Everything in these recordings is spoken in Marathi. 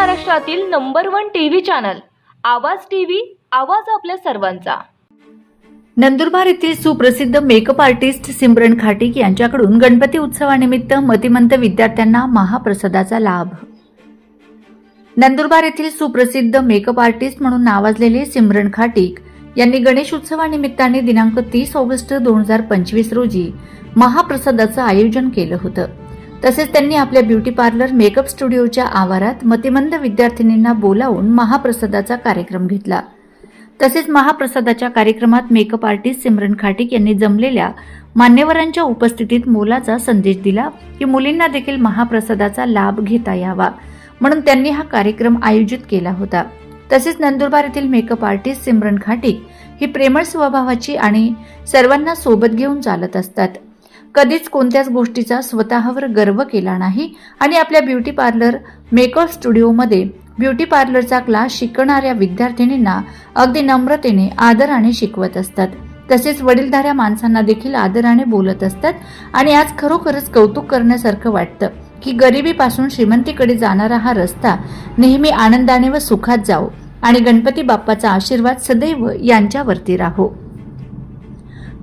महाराष्ट्रातील number one TV channel Awaaz TV Awaaz आपल्या सर्वांचा. नंदुरबार येथील सुप्रसिद्ध मेकअप आर्टिस्ट सिमरन खाटिक यांच्याकडून गणपती उत्सवानिमित्त मतिमंत विद्यार्थ्यांना महाप्रसादाचा लाभ. नंदुरबार येथील सुप्रसिद्ध मेकअप आर्टिस्ट म्हणून नावाजलेले सिमरन खाटिक यांनी गणेश उत्सवानिमित्ताने दिनांक तीस ऑगस्ट दोन हजार पंचवीस रोजी महाप्रसादाचं आयोजन केलं होतं. तसेच त्यांनी आपल्या ब्युटी पार्लर मेकअप स्टुडिओच्या आवारात मतिमंद विद्यार्थिनींना बोलावून महाप्रसादाचा कार्यक्रम घेतला. तसेच महाप्रसादाच्या कार्यक्रमात मेकअप आर्टिस्ट सिमरन खाटिक यांनी जमलेल्या मान्यवरांच्या उपस्थितीत मोलाचा संदेश दिला की मुलींना देखील महाप्रसादाचा लाभ घेता यावा. म्हणून त्यांनी हा कार्यक्रम आयोजित केला होता. तसेच नंदुरबार येथील मेकअप आर्टिस्ट सिमरन खाटिक ही प्रेमळ स्वभावाची आणि सर्वांना सोबत घेऊन चालत असतात. कधीच कोणत्याच गोष्टीचा स्वतःवर गर्व केला नाही. आणि आपल्या ब्युटी पार्लर मेकअप स्टुडिओमध्ये ब्युटी पार्लरचा क्लास शिकणाऱ्या विद्यार्थिनींना अगदी नम्रतेने आदराने शिकवत असतात. तसेच वडीलधाऱ्या माणसांना देखील आदराने बोलत असतात. आणि आज खरोखरच कौतुक करण्यासारखं वाटतं की गरिबीपासून श्रीमंतीकडे जाणारा हा रस्ता नेहमी आनंदाने व सुखात जाओ आणि गणपती बाप्पाचा आशीर्वाद सदैव यांच्यावरती राहो.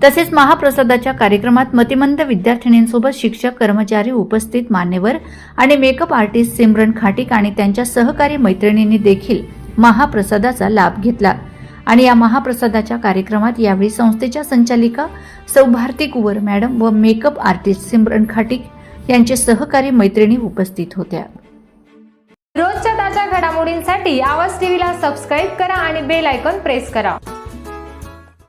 तसेच महाप्रसादाच्या कार्यक्रमात मतिमंद विद्यार्थिनींसोबत शिक्षक कर्मचारी उपस्थित मान्यवर आणि मेकअप आर्टिस्ट सिमरन खाटिक आणि त्यांच्या सहकारी मैत्रिणींनी देखील महाप्रसादाचा लाभ घेतला. आणि या महाप्रसादाच्या कार्यक्रमात यावेळी संस्थेच्या संचालिका सौ भारती कुवर मॅडम व मेकअप आर्टिस्ट सिमरन खाटिक यांचे सहकारी मैत्रिणी उपस्थित होत्या. रोजच्या ताज्या घडामोडींसाठी आवाज टीव्हीला सबस्क्राईब करा आणि बेल आयकॉन प्रेस करा.